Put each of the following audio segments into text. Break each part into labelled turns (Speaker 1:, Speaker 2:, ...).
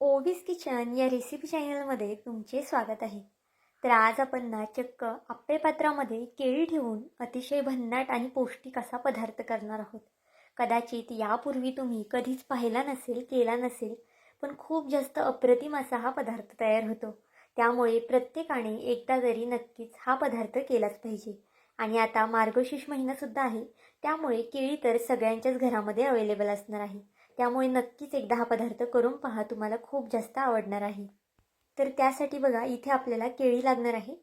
Speaker 1: ओवीस kitchen या recipe चॅनलमध्ये तुमचे स्वागत आहे. तर आज आपण ना चक्क आप्पे पात्रामध्ये केळी ठेवून अतिशय भन्नाट आणि पौष्टिक असा पदार्थ करणार आहोत. कदाचित यापूर्वी तुम्ही कधीच पाहिला नसेल केला नसेल पण खूप जास्त अप्रतिम असा हा पदार्थ तयार होतो. त्यामुळे प्रत्येकाने एकदा तरी नक्कीच हा पदार्थ केलाच पाहिजे. आणि आता मार्गशीर्ष महिनासुद्धा आहे त्यामुळे केळी तर सगळ्यांच्याच घरामध्ये अवेलेबल असणार आहे. त्यामुळे नक्कीच एकदा हा पदार्थ करून पहा तुम्हाला खूप जास्त आवडणार आहे. तर त्यासाठी बघा इथे आपल्याला केळी लागणार आहे.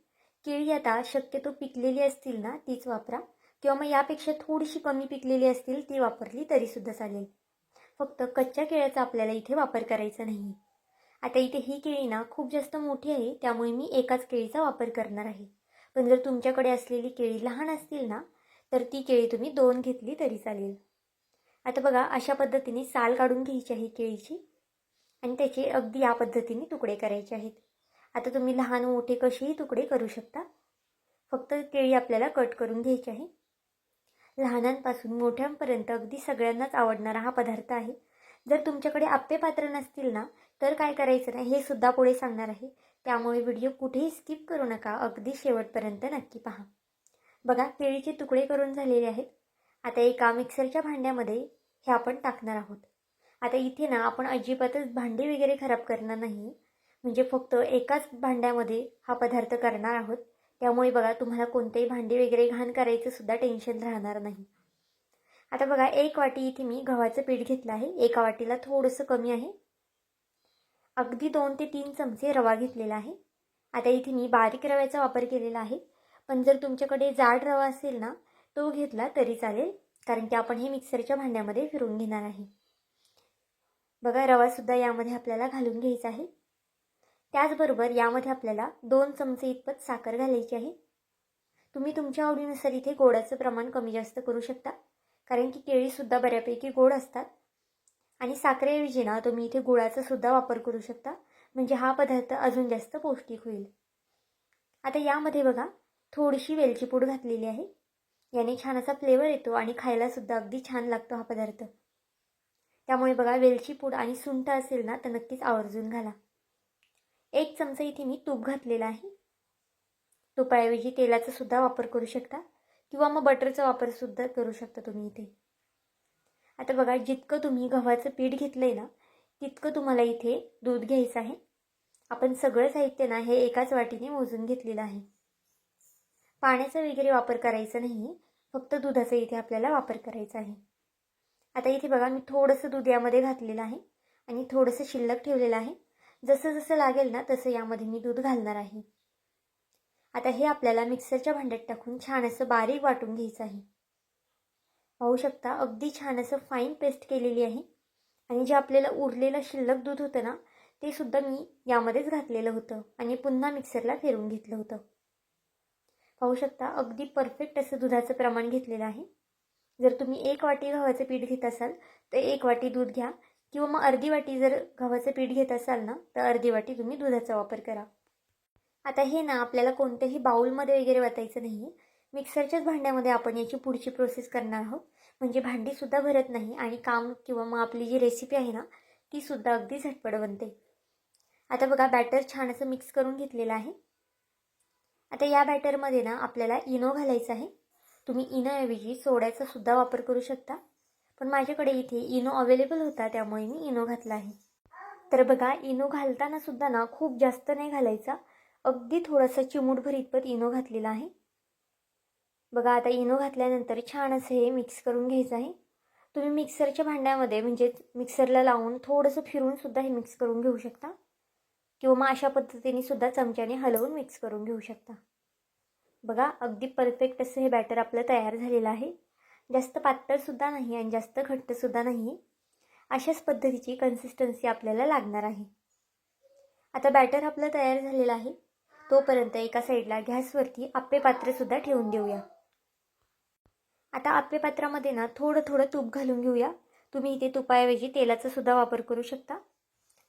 Speaker 1: केळी आता शक्यतो पिकलेली असतील ना तीच वापरा. किंवा मग यापेक्षा थोडीशी कमी पिकलेली असतील ती वापरली तरीसुद्धा चालेल. फक्त कच्च्या केळ्याचा आपल्याला इथे वापर करायचा नाही. आता इथे ही केळी ना खूप जास्त मोठी आहे त्यामुळे मी एकाच केळीचा वापर करणार आहे. पण जर तुमच्याकडे असलेली केळी लहान असतील ना तर ती केळी तुम्ही दोन घेतली तरी चालेल. आता बघा अशा पद्धतीने साल काढून घ्यायची आहे केळीची आणि त्याचे अगदी या पद्धतीने तुकडे करायचे आहेत. आता तुम्ही लहान मोठे कसेही तुकडे करू शकता. फक्त केळी आपल्याला कट करून घ्यायची आहे. लहानांपासून मोठ्यांपर्यंत अगदी सगळ्यांनाच आवडणारा हा पदार्थ आहे. जर तुमच्याकडे आप्पे पात्र नसतील ना तर काय करायचं नाही हे सुद्धा पुढे सांगणार आहे. त्यामुळे व्हिडिओ कुठेही स्किप करू नका अगदी शेवटपर्यंत नक्की पहा. बघा केळीचे तुकडे करून झालेले आहेत. आता एका मिक्सरच्या भांड्यामध्ये हे आपण टाकणार आहोत. आता इथे ना आपण अजिबातच भांडी वगैरे खराब करणार नाही. म्हणजे फक्त एकाच भांड्यामध्ये हा पदार्थ करणार आहोत. त्यामुळे बघा तुम्हाला कोणतेही भांडी वगैरे घाण करायचं सुद्धा टेन्शन राहणार नाही. आता बघा एक वाटी इथे मी गव्हाचं पीठ घेतलं आहे. एका वाटीला थोडंसं कमी आहे. अगदी दोन ते तीन चमचे रवा घेतलेला आहे. आता इथे मी बारीक रव्याचा वापर केलेला आहे. पण जर तुमच्याकडे जाड रवा असेल ना तो घेतला तरी चालेल. कारण की आपण हे मिक्सरच्या भांड्यामध्ये फिरून घेणार आहे. बघा रवासुद्धा यामध्ये आपल्याला घालून घ्यायचा आहे. त्याचबरोबर यामध्ये आपल्याला दोन चमचे इतपत साखर घालायची आहे. तुम्ही तुमच्या आवडीनुसार इथे गोडाचं प्रमाण कमी जास्त करू शकता कारण की केळीसुद्धा बऱ्यापैकी गोड असतात. आणि साखरेऐवजी ना तुम्ही इथे गुळाचा सुद्धा वापर करू शकता म्हणजे हा पदार्थ अजून जास्त पौष्टिक होईल. आता यामध्ये बघा थोडीशी वेलची पूड घातलेली आहे. याने छान असा फ्लेवर येतो आणि खायलासुद्धा अगदी छान लागतो हा पदार्थ. त्यामुळे बघा वेलची पूड आणि सुंठ असेल ना तर नक्कीच आवर्जून घाला. एक चमचा इथे मी तूप घातलेला आहे. तुपाऐवजी तेलाचा सुद्धा वापर करू शकता किंवा मग बटरचा वापरसुद्धा करू शकता तुम्ही इथे. आता बघा जितकं तुम्ही गव्हाचं पीठ घेतलं आहे ना तितकं तुम्हाला इथे दूध घ्यायचं आहे. आपण सगळं साहित्य ना हे एकाच वाटीने मोजून घेतलेलं आहे. पाण्याचा वगैरे वापर करायचा नाही फक्त दुधाचा इथे आपल्याला वापर करायचा आहे. आता इथे बघा मी थोडंसं दूध यामध्ये घातलेलं आहे आणि थोडंसं शिल्लक ठेवलेलं आहे. जसं जसं लागेल ना तसं यामध्ये मी दूध घालणार आहे. आता हे आपल्याला मिक्सरच्या भांड्यात टाकून छान असं बारीक वाटून घ्यायचं आहे. पाहू शकता अगदी छान असं फाईन पेस्ट केलेली आहे. आणि जे आपल्याला उरलेलं शिल्लक दूध होतं ना ते सुद्धा मी यामध्येच घातलेलं होतं आणि पुन्हा मिक्सरला फिरून घेतलं होतं. पाहू शकता अगदी परफेक्ट असं दुधाचं प्रमाण घेतलेलं आहे. जर तुम्ही एक वाटी गव्हाचं पीठ घेत असाल तर एक वाटी दूध घ्या. किंवा मग अर्धी वाटी जर गव्हाचं पीठ घेत असाल ना तर अर्धी वाटी तुम्ही दुधाचा वापर करा. आता हे ना आपल्याला कोणत्याही बाऊलमध्ये वगैरे वतायचं नाही आहे मिक्सरच्याच भांड्यामध्ये आपण याची पुढची प्रोसेस करणार आहोत. म्हणजे भांडीसुद्धा भरत नाही आणि काम किंवा मग आपली जी रेसिपी आहे ना तीसुद्धा अगदी झटपट बनते. आता बघा बॅटर छान असं मिक्स करून घेतलेलं आहे. आता या बॅटरमध्ये ना आपल्याला इनो घालायचं आहे. तुम्ही इनोऐवजी सोड्याचा सुद्धा वापर करू शकता. पण माझ्याकडे इथे इनो अवेलेबल होता त्यामुळे मी इनो घातला आहे. तर बघा इनो घालताना सुद्धा ना खूप जास्त नाही घालायचा. अगदी थोडासा चिमूटभर इतपत इनो घातलेला आहे. बघा आता इनो घातल्यानंतर छान असं हे मिक्स करून घ्यायचं आहे. तुम्ही मिक्सरच्या भांड्यामध्ये म्हणजे मिक्सरला लावून थोडंसं फिरून सुद्धा हे मिक्स करून घेऊ शकता. किंवा अशा पद्धतीने सुद्धा चमच्याने हलवून मिक्स करून घेऊ शकता. बघा अगदी परफेक्ट असं हे बॅटर आपलं तयार झालेलं आहे. जास्त पातळसुद्धा नाही आणि जास्त घट्टसुद्धा नाही. अशाच पद्धतीची कन्सिस्टन्सी आपल्याला लागणार आहे. आता बॅटर आपलं तयार झालेलं आहे. तोपर्यंत एका साईडला गॅसवरती आप्पे पात्रसुद्धा ठेवून देऊया. आता आप्पे पात्रामध्ये ना थोडं थोडं तूप घालून घेऊया. तुम्ही इथे तुपाऐवजी तेलाचा सुद्धा वापर करू शकता.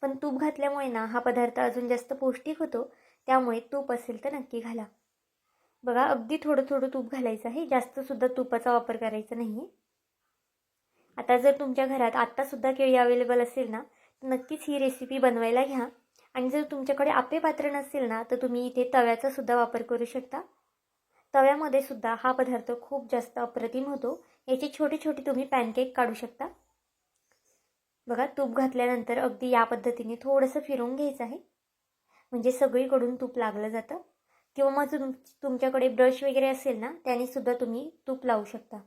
Speaker 1: पण तूप घातल्यामुळे ना हा पदार्थ अजून जास्त पौष्टिक होतो त्यामुळे तूप असेल तर नक्की घाला. बघा अगदी थोडं थोडं तूप घालायचं आहे. जास्तसुद्धा तुपाचा वापर करायचा नाही आहे आता जर तुमच्या घरात आत्तासुद्धा केळी अवेलेबल असेल ना तर नक्कीच ही रेसिपी बनवायला घ्या. आणि जर तुमच्याकडे आपे पात्र नसेल ना तर तुम्ही इथे तव्याचा सुद्धा वापर करू शकता. तव्यामध्ये सुद्धा हा पदार्थ खूप जास्त अप्रतिम होतो. याचे छोटे छोटे तुम्ही पॅनकेक काढू शकता. बघा तूप घातल्यानंतर अगदी या पद्धतीने थोडंसं फिरवून घ्यायचं आहे. म्हणजे सगळीकडून तूप लागलं जातं. किंवा मग तुम तुमच्याकडे ब्रश वगैरे असेल ना त्याने सुद्धा तुम्ही तूप लावू शकता.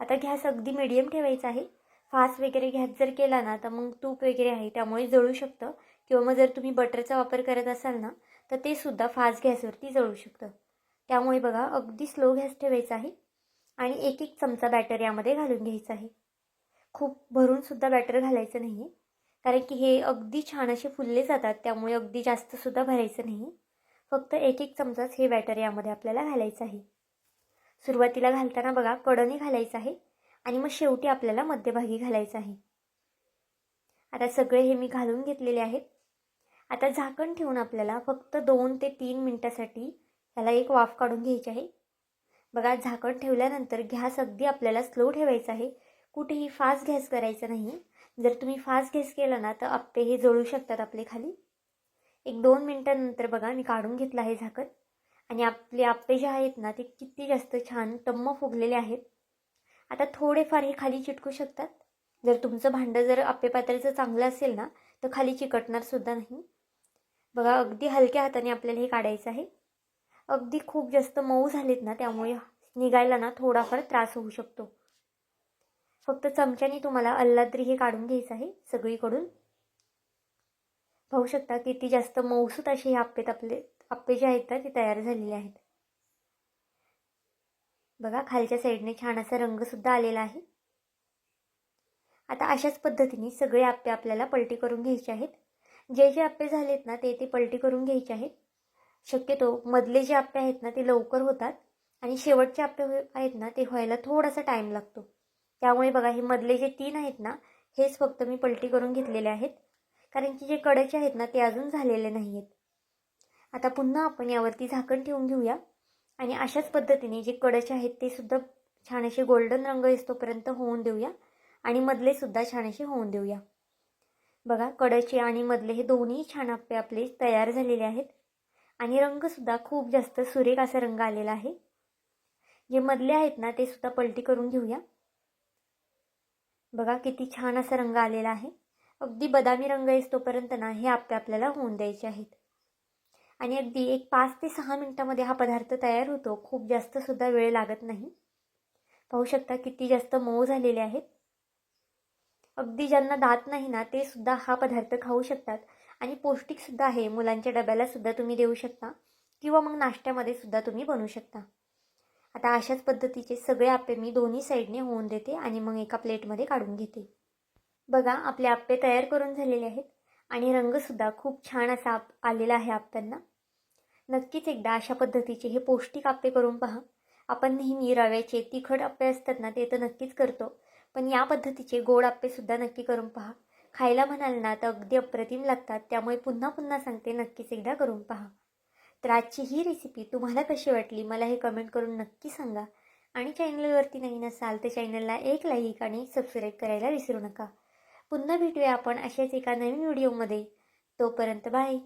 Speaker 1: आता गॅस अगदी मिडियम ठेवायचा आहे. फास्ट वगैरे गॅस जर केला ना तर मग तूप वगैरे आहे त्यामुळे जळू शकतं. किंवा मग जर तुम्ही बटरचा वापर करत असाल ना तर ते सुद्धा फास्ट गॅसवरती जळू शकतं. त्यामुळे बघा अगदी स्लो गॅस ठेवायचा आहे. आणि एक एक चमचा बॅटर यामध्ये घालून घ्यायचा आहे. खूप भरूनसुद्धा बॅटर घालायचं नाही. कारण की हे अगदी छान असे फुलले जातात त्यामुळे अगदी जास्तसुद्धा भरायचं नाही. फक्त एक एक चमचाच हे बॅटर यामध्ये आपल्याला घालायचं आहे. सुरुवातीला घालताना बघा कडणी घालायचं आहे आणि मग शेवटी आपल्याला मध्यभागी घालायचं आहे. आता सगळे हे मी घालून घेतलेले आहेत. आता झाकण ठेवून आपल्याला फक्त दोन ते तीन मिनटासाठी त्याला एक वाफ काढून घ्यायची आहे. बघा झाकण ठेवल्यानंतर गॅस अगदी आपल्याला स्लो ठेवायचा आहे. कुठेही फास्ट गॅस करायचं नाही. जर तुम्ही फास्ट गॅस केला ना तर आप्पे हे जळू शकतात आपले खाली. एक दोन मिनटानंतर बघा मी काढून घेतलं आहे झाकण. आणि आपले आप्पे जे आहेत ना ते किती जास्त छान टम्म फुगलेले आहेत. आता थोडेफार हे खाली चिटकू शकतात. जर तुमचं भांडं जर आप्पे पातळीचं चांगलं असेल ना तर खाली चिकटणार सुद्धा नाही. बघा अगदी हलक्या हाताने आपल्याला हे काढायचं आहे. अगदी खूप जास्त मऊ झालेत ना त्यामुळे निघायला ना थोडाफार त्रास होऊ शकतो. फक्त चमच्याने तुम्हाला अल्लाद्री हे काढून घ्यायचं आहे सगळीकडून. पाहू शकता किती जास्त मौसूत असे हे आप्पेत आपले आप्पे जे आहेत ना ते तयार झालेले आहेत. बघा खालच्या साईडने छान असा रंगसुद्धा आलेला आहे. आता अशाच पद्धतीने सगळे आप्पे आपल्याला पलटी करून घ्यायचे आहेत. जे जे आप्पे झालेत ना ते ते पलटी करून घ्यायचे आहेत. शक्यतो मधले जे आप्पे आहेत ना ते लवकर होतात आणि शेवटचे आप्पे आहेत ना ते व्हायला थोडासा टाईम लागतो. त्यामुळे बघा हे मधले जे तीन आहेत ना हेच फक्त मी पलटी करून घेतलेले आहेत. कारण की जे कडेचे आहेत ना ते अजून झालेले नाही आहेत आता पुन्हा आपण यावरती झाकण ठेवून घेऊया. आणि अशाच पद्धतीने जे कडचे आहेत ते सुद्धा छान असे गोल्डन रंग येतोपर्यंत होऊन देऊया. आणि मधले सुद्धा छान असे होऊन देऊया. बघा कडचे आणि मधले हे दोन्ही छान आपे आपले तयार झालेले आहेत. आणि रंगसुद्धा खूप जास्त सुरेख असा रंग आलेला आहे. जे मधले आहेत ना ते सुद्धा पलटी करून घेऊया. बघा किती छान असा रंग आलेला आहे. अगदी बदामी रंग तोपर्यंत ना हे आपे आपल्याला होऊन द्यायचे आहेत. आणि अगदी एक पाच ते सहा मिनटामध्ये हा पदार्थ तयार होतो. खूप जास्तसुद्धा वेळ लागत नाही. पाहू शकता किती जास्त मऊ झालेले आहेत. अगदी ज्यांना दात नाही ना ते सुद्धा हा पदार्थ खाऊ शकतात. आणि पौष्टिकसुद्धा आहे. मुलांच्या डब्याला सुद्धा तुम्ही देऊ शकता. किंवा मग नाश्त्यामध्ये सुद्धा तुम्ही बनवू शकता. आता अशाच पद्धतीचे सगळे आप्पे मी दोन्ही साईडने होऊन देते आणि मग एका प्लेटमध्ये काढून घेते. बघा आपले आप्पे तयार करून झालेले आहेत आणि रंगसुद्धा खूप छान असा आप आलेला आहे आप्प्यांना नक्कीच एकदा अशा पद्धतीचे हे पौष्टिक आप्पे करून पहा. आपण नेहमी रव्याचे तिखट आप्पे असतात ना ते तर नक्कीच करतो. पण या पद्धतीचे गोड आप्पेसुद्धा नक्की करून पहा. खायला म्हणाल ना तर अगदी अप्रतिम लागतात. त्यामुळे पुन्हा पुन्हा सांगते नक्कीच एकदा करून पहा. तर आजची ही रेसिपी तुम्हाला कशी वाटली? मला हे कमेंट करून नक्की सांगा. आणि चॅनलवरती नवीन असाल तर चॅनलला एक लाईक आणि सबस्क्राईब करायला विसरू नका. पुन्हा भेटूया आपण अशाच एका नवीन व्हिडिओमध्ये तोपर्यंत बाय